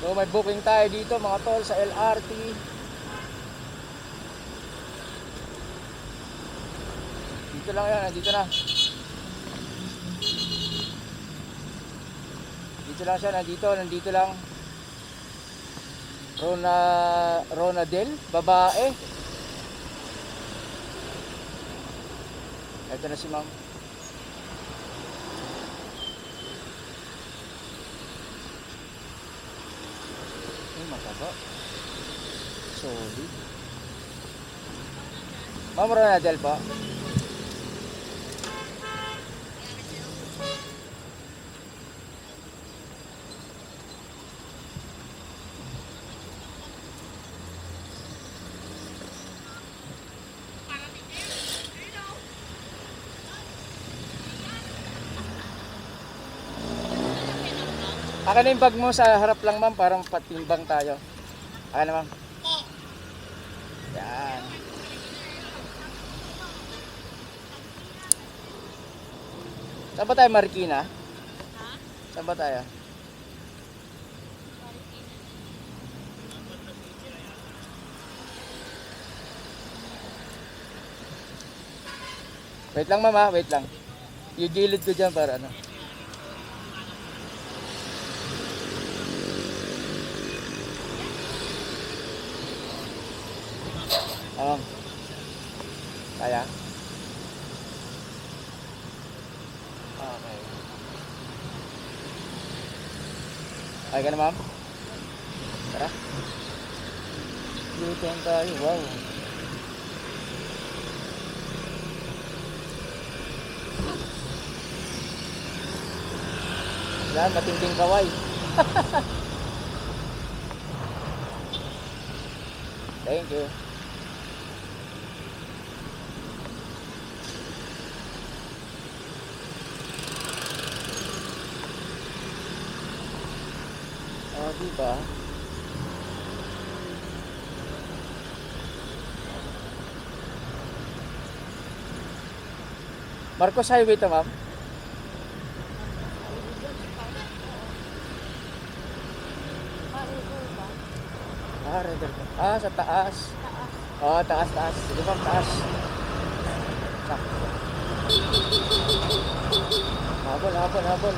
So may booking tayo dito mga tol sa LRT. Dito lang yan, dito na. Dito lang siya, nandito, nandito lang. Rona, Rona Del, babae. Ito na si ma'am. Mataba. Solid. Ma'am Rona Del pa. Akin na yung bag mo sa harap lang ma'am, parang patimbang tayo. Akin na ma'am. Yan. Saan ba tayo, Marikina? Saan ba tayo? Wait lang mama, wait lang. Yung gilid ko dyan para ano. Oo. Kaya? Okay. Okay ka na ma'am? Tara. U-turn tayo. Wow. Yan, matinding kaway. Thank you. Oh, di ba? Marcos Highway to, ma'am? Ah, ko. Ah, sa taas. Oh, taas, taas. Sige, ma'am, taas. Sakto. Habol, habol, habol.